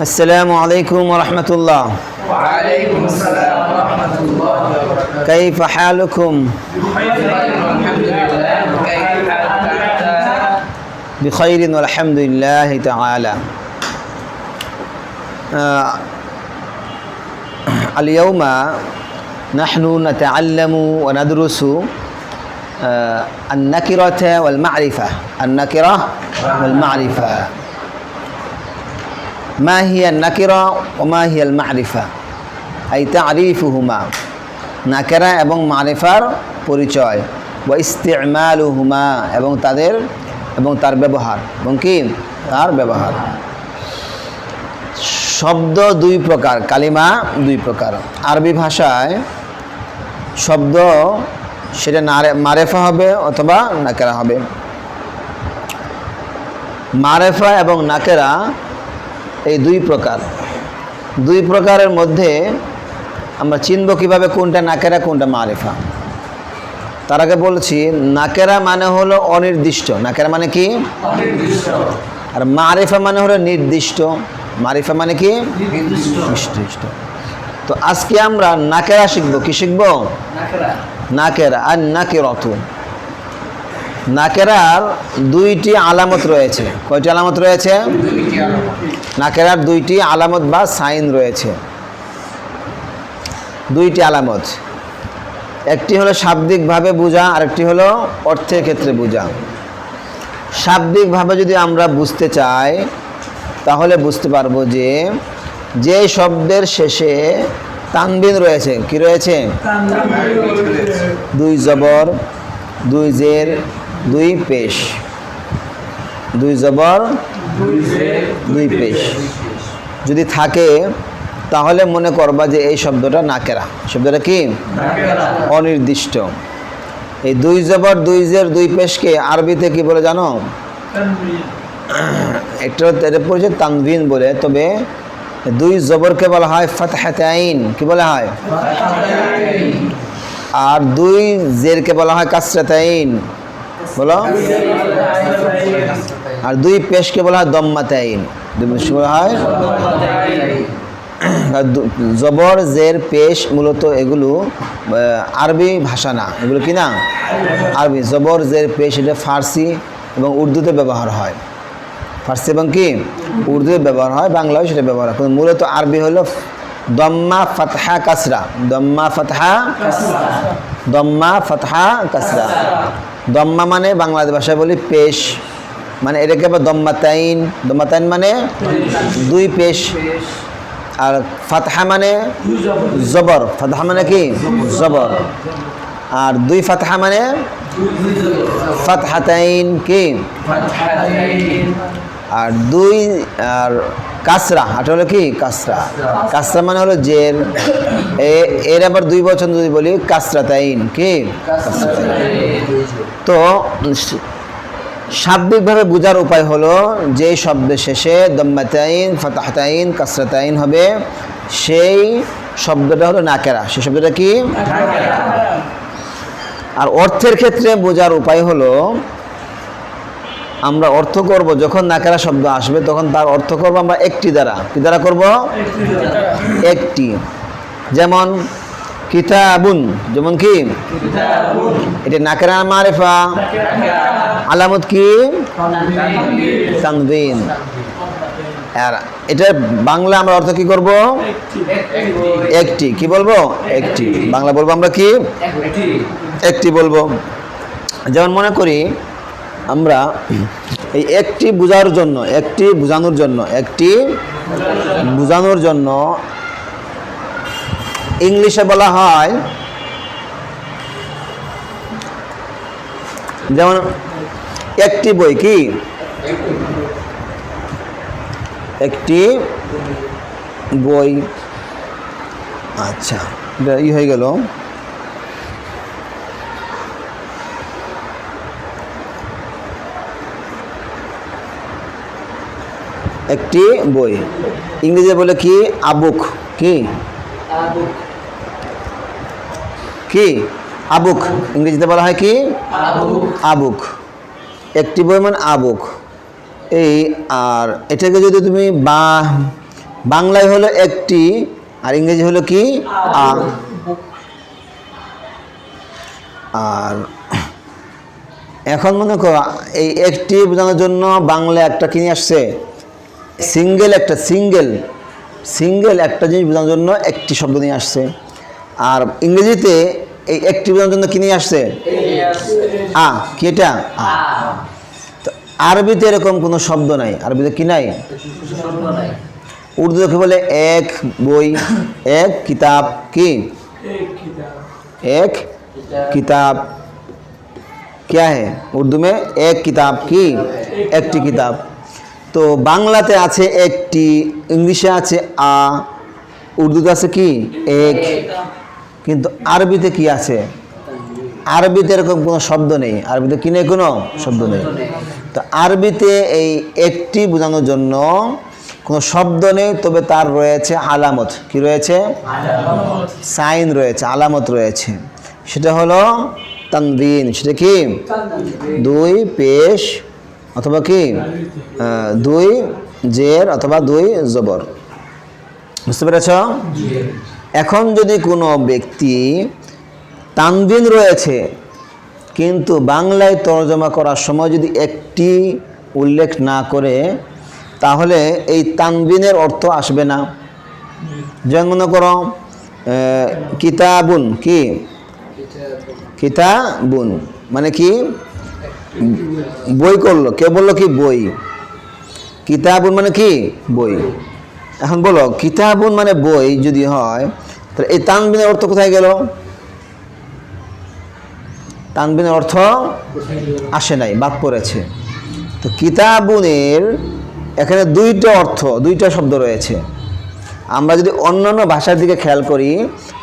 السلام عليكم ورحمة الله. وعليكم السلام ورحمة الله وبركاته. كيف حالكم؟ بخير الحمد لله كيف حالك بخير والحمد لله تعالى. آه، اليوم نحن نتعلم وندرس آه، النكرة والمعرفة. النكرة والمعرفة. মা হিয়া নাকিরা ও মা হিয়াল মারিফা, আই তারিফ হুমা নাকেরা এবং মারিফার পরিচয় ও ইস্তেমাল হুমা এবং তাদের, এবং তার ব্যবহার, এবং কি? তার ব্যবহার। শব্দ দুই প্রকার, কালিমা দুই প্রকার। আরবি ভাষায় শব্দ সেটা নারে মারেফা হবে অথবা নাকেরা হবে। মারেফা এবং নাকেরা এই দুই প্রকার। দুই প্রকারের মধ্যে আমরা চিনব কীভাবে কোনটা নাকেরা কোনটা মারেফা। তার আগে বলছি নাকেরা মানে হলো অনির্দিষ্ট। নাকেরা মানে কি? আর মারিফা মানে হলো নির্দিষ্ট। মারিফা মানে কি? নির্দিষ্ট। তো আজকে আমরা নাকেরা শিখব। কি শিখব? নাকেরা। আর নাকেরত। নাকেরার দুইটি আলামত রয়েছে। কয়টি আলামত রয়েছে? নাকেরার দুইটি আলামত বা সাইন রয়েছে। দুইটি আলামত। একটি হলো শাব্দিকভাবে বোঝা আরেকটি হলো অর্থের ক্ষেত্রে বোঝা। শাব্দিকভাবে যদি আমরা বুঝতে চাই তাহলে বুঝতে পারব যে যে শব্দের শেষে তানবিন রয়েছে। কি রয়েছে। দুই জবর দুই জের দুই পেশ। দুই জবর দুই পেশ। যদি থাকে তাহলে মনে করবা যে এই শব্দটা নাকেরা। শব্দটা কি? অনির্দিষ্ট। এই দুই জবর দুই জের দুই পেশকে আরবিতে কি বলে জানো? একটা এটা পড়েছে তানভিন বলে তবে দুই জবরকে বলা হয় ফাতহাতাইন। কি বলা হয়? আর দুই জেরকে বলা হয় কাসরাতাইন। বলো। আর দুই পেশকে বলা হয় দম্মাতাইন। হয় জবর, জের, পেশ মূলত এগুলো আরবি ভাষা না। এগুলো কি না? আরবি। জবর, জের, পেশ এটা ফার্সি এবং উর্দুতে ব্যবহার হয়। ফার্সি এবং কি? উর্দুতে ব্যবহার হয় বাংলাও সেটা ব্যবহার হয়। মূলত আরবি হলো দম্মা ফাতহা কাসরা। দম্মা ফাতহা দম্মা ফাতহা কাসরা। দম্মা মানে বাংলাদেশ ভাষায় বলি পেশ। মানে এটাকে আবার দম্মাতাইন। দম্মাতাইন মানে দুই পেশ। আর ফাতহা মানে জবর। ফাতহা মানে কি? জবর। আর দুই ফাতহা মানে ফাতহাতাইন কি? আর দুই আর কাসরা এটা হলো কি? কাসরা। কাসরা মানে হলো জের এর আবার দুই বছর যদি বলি কাসরাতাইন কি? তো স- শাব্দিকভাবে বোঝার উপায় হলো যে শব্দের শেষে দম্মাতাইন ফাতাহতাইন কাসরাতাইন হবে। সেই শব্দটা হলো নাকেরা। সেই শব্দটা কি? আর অর্থের ক্ষেত্রে বোঝার উপায় হলো আমরা অর্থ করব, যখন নাকেরা শব্দ আসবে, তখন তার অর্থ করব আমরা একটি দ্বারা। কি দ্বারা করব? একটি। যেমন, কিতাবুন, যেমন কি? এটা নাকেরা মারেফা। আলামত কি? তানবিন আর এটা বাংলা আমরা অর্থ কি করব? একটি। কি বলব? একটি। বাংলা বলব আমরা কি? একটি বলব। যেমন মনে করি আমরা এই একটি বোঝার জন্য, একটি বোঝানোর জন্য, একটি বোঝানোর জন্য ইংলিশে বলা হয়, যেমন একটি বই কি? একটি বই আচ্ছা ই হয়ে গেল। একটি বই। ইংরেজি বলে কি? আবুক কি? কি? আবুক ইংরেজিতে বলা হয় কি? আবুক একটি বই মানে আবুক এই আর এটাকে যদি তুমি বা বাংলায় হলো একটি আর ইংরেজি হলো কি? আর। এখন মনে করো এই একটি বোঝানোর জন্য বাংলা একটা কিনে আসছে? সিঙ্গেল একটা সিঙ্গেল সিঙ্গেল একটা জিনিস বোঝানোর জন্য একটি শব্দ নিয়ে আসছে আর ইংরেজিতে এই একটি বোঝানোর জন্য কিনে আসছে আ কি এটা আ তো আরবিতে এরকম কোনো শব্দ নাই আরবিতে কি নাই উর্দুতে কি বলে এক বই এক কিতাব কি एक किताब क्या है উর্দু में এক কিতাব কি একটি কিতাব তো বাংলাতে আছে একটি, ইংলিশে আছে আ, উর্দুতে আছে কি? এক। কিন্তু আরবিতে কি আছে? আরবিতে এরকম কোনো শব্দ নেই। আরবিতে কি নেই কোনো? শব্দ নেই। তো আরবিতে এই একটি বোঝানোর জন্য কোনো শব্দ নেই, তবে তার রয়েছে আলামত। কি রয়েছে? সাইন রয়েছে, আলামত রয়েছে। সেটা হলো তানবিন সেটা কি? দুই পেশ অথবা কি? দুই জের অথবা দুই জবর। বুঝতে পেরেছ? এখন যদি কোনো ব্যক্তি তানবিন রয়েছে, কিন্তু বাংলায় তর্জমা করার সময় যদি একটি উল্লেখ না করে, তাহলে এই তানবিনের অর্থ আসবে না। যেমন মনে করো কিতাবুন, কি? কিতাবুন। মানে কি? বই করল। কে বলল কি বই? কিতাবুন মানে কি? বই। এখন বলো, কিতাবুন মানে বই যদি হয়, তাহলে এই তানবিনের অর্থ কোথায় গেল? তানবিনের অর্থ আসে নাই, বাদ পড়েছে। তো কিতাবুনের এখানে দুইটা অর্থ, দুইটা শব্দ রয়েছে। আমরা যদি অন্যান্য ভাষার দিকে খেয়াল করি,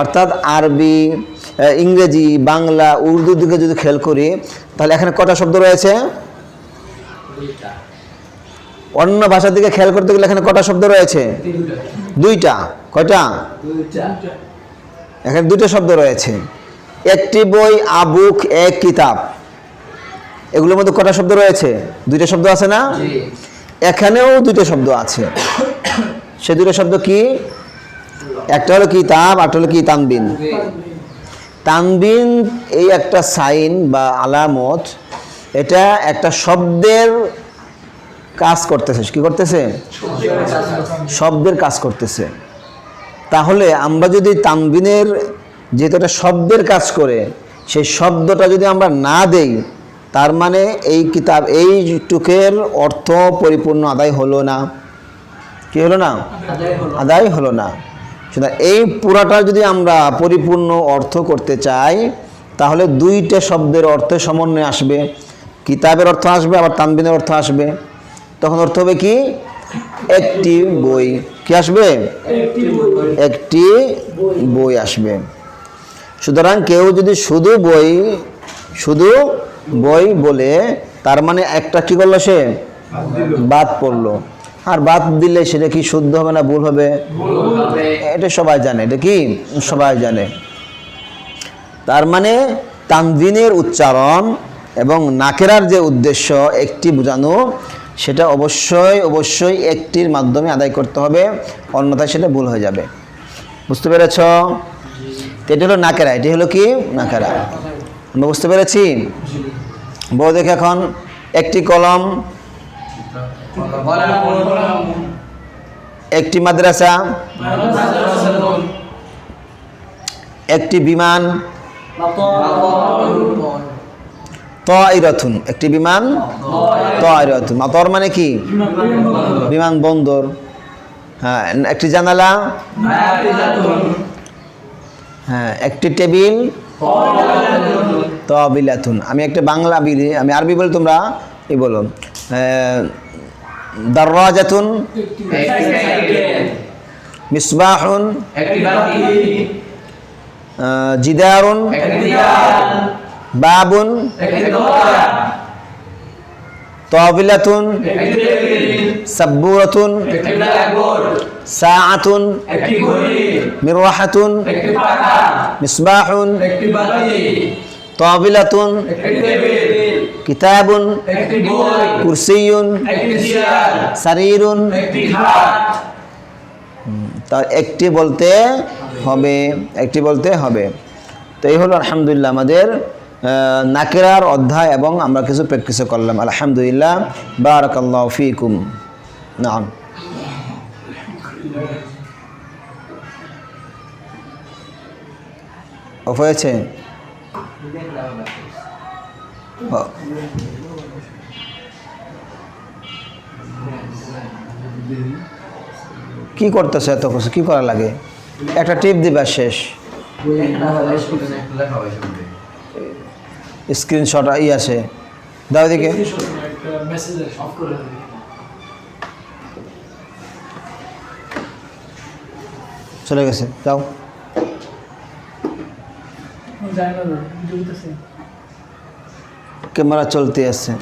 অর্থাৎ আরবি ইংরেজি, বাংলা, উর্দুর দিকে যদি খেয়াল করি তাহলে এখানে কটা শব্দ রয়েছে? অন্য ভাষার দিকে খেয়াল করতে গেলে এখানে কটা শব্দ রয়েছে? দুইটা। কয়টা? এখানে দুটো শব্দ রয়েছে। একটি বই আবুক এক কিতাব। এগুলোর মধ্যে কটা শব্দ রয়েছে? দুইটা শব্দ আছে না? এখানেও দুটো শব্দ আছে। সে দুটো শব্দ কি? একটা হলো কিতাব একটা হলো কি তানবিন। তানবিন এই একটা সাইন বা আলামত, এটা একটা শব্দের কাজ করতেছে। কি করতেছে? শব্দের কাজ করতেছে। তাহলে আমরা যদি তানবিনের যেহেতু একটা শব্দের কাজ করে, সেই শব্দটা যদি আমরা না দেই, তার মানে এই কিতাব, এই টুকের অর্থ পরিপূর্ণ আদায় হলো না। কি হলো না? আদায় হলো না। সুতরাং এই পুরাটা যদি আমরা পরিপূর্ণ অর্থ করতে চাই, তাহলে দুইটা শব্দের অর্থে সমন্বয় আসবে। কিতাবের অর্থ আসবে, আবার তানবিনের অর্থ আসবে। তখন অর্থ হবে কি? একটি বই। কি আসবে? একটি বই আসবে। সুতরাং কেউ যদি শুধু বই শুধু বই বলে, তার মানে একটা কি করল সে? বাদ পড়ল। আর বাদ দিলে সেটা কি শুদ্ধ হবে না ভুল হবে? এটা সবাই জানে, এটা কি? সবাই জানে। তার মানে তানজিনের উচ্চারণ এবং নাকেরার যে উদ্দেশ্য একটি বোঝানো, সেটা অবশ্যই অবশ্যই একটির মাধ্যমে আদায় করতে হবে, অন্যথায় সেটা ভুল হয়ে যাবে। বুঝতে পেরেছ? এটা হলো নাকেরা, এটি হলো কি? নাকেরা। আমরা বুঝতে পেরেছি? বড় দেখে এখন, একটি কলম একটি মাদ্রাসা, একটি বিমান তয়রথুন একটি বিমান তয়রথুন মাতর মানে কি? বিমান বন্দর। হ্যাঁ একটি জানালা হ্যাঁ একটি টেবিল, তবিলাতুন। আমি একটা বাংলা আমি আরবি বলি তোমরা, এই বলো। দরওয়াজাতুন মিসবাহুন জিদারুন বাবুন তবিলাতুন সাব্বুরাতুন সাআতুন মিরওয়াহাতুন মিসবাহুন তবিলাতুন, কিতাবুন, কুরসিয়ুন, সারিরুন। তার একটি বলতে হবে, একটি বলতে হবে। তো এই হলো আলহামদুলিল্লাহ আমাদের নাকেরার অধ্যায় এবং আমরা কিছু প্র্যাকটিসও করলাম। আলহামদুলিল্লাহ, বারাকাল্লাহ ফিকুম। নাম। হয়েছে? কি করতেছে এত কিছু? কি করা লাগে? একটা টিপ দিবা শেষ। স্ক্রিনশট ই আছে। দাও দিকে চলে গেছে। যাও। যায় না ক্যামেরা চলতে আছে।